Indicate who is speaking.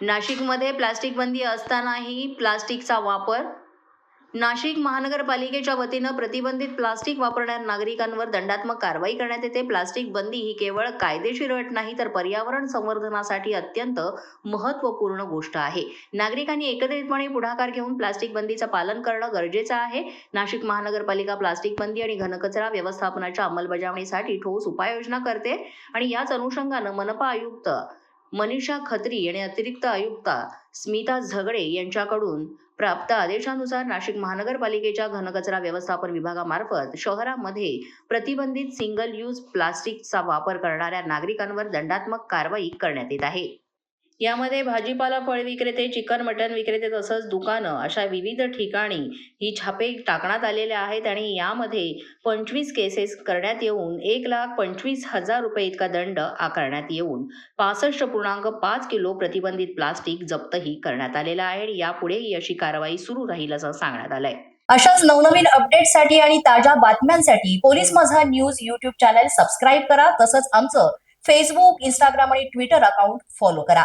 Speaker 1: नाशिकमध्ये प्लास्टिक बंदी असतानाही प्लास्टिकचा वापर. नाशिक महानगरपालिकेच्या वतीनं प्रतिबंधित प्लास्टिक वापरणाऱ्या नागरिकांवर दंडात्मक कारवाई करण्यात येते. प्लास्टिक बंदी ही केवळ कायदेशीर अट नाही तर पर्यावरण संवर्धनासाठी अत्यंत महत्त्वपूर्ण गोष्ट आहे. नागरिकांनी एकत्रितपणे पुढाकार घेऊन प्लास्टिक बंदीचं पालन करणं गरजेचं आहे. नाशिक महानगरपालिका प्लास्टिक बंदी आणि घनकचरा व्यवस्थापनाच्या अंमलबजावणीसाठी ठोस उपाययोजना करते. आणि याच अनुषंगानं मनपा आयुक्त मनीषा खत्री आणि अतिरिक्त आयुक्त स्मिता झगडे यांच्याकडून प्राप्त आदेशानुसार नाशिक महानगरपालिकेच्या घनकचरा व्यवस्थापन विभागामार्फत शहरामध्ये प्रतिबंधित सिंगल यूज प्लास्टिकचा वापर करणाऱ्या नागरिकांवर दंडात्मक कारवाई करण्यात येत आहे. यामध्ये भाजीपाला फळ विक्रेते चिकन मटन विक्रेते तसंच दुकानं अशा विविध ठिकाणी ही छापे टाकण्यात आलेले आहेत आणि यामध्ये पंचवीस केसेस करण्यात येऊन एक लाख पंचवीस हजार रुपये इतका दंड आकारण्यात येऊन पासष्ट पूर्णांक पाच किलो प्रतिबंधित प्लास्टिक जप्तही करण्यात आलेलं आहे यापुढे यापुढेही अशी कारवाई सुरू राहील असं सांगण्यात आलंय.
Speaker 2: अशाच नवनवीन अपडेटसाठी आणि ताज्या बातम्यांसाठी police Majha news YouTube channel subscribe करा. तसंच आमचं फेसबुक इंस्टाग्राम आणि ट्विटर अकाउंट फॉलो करा.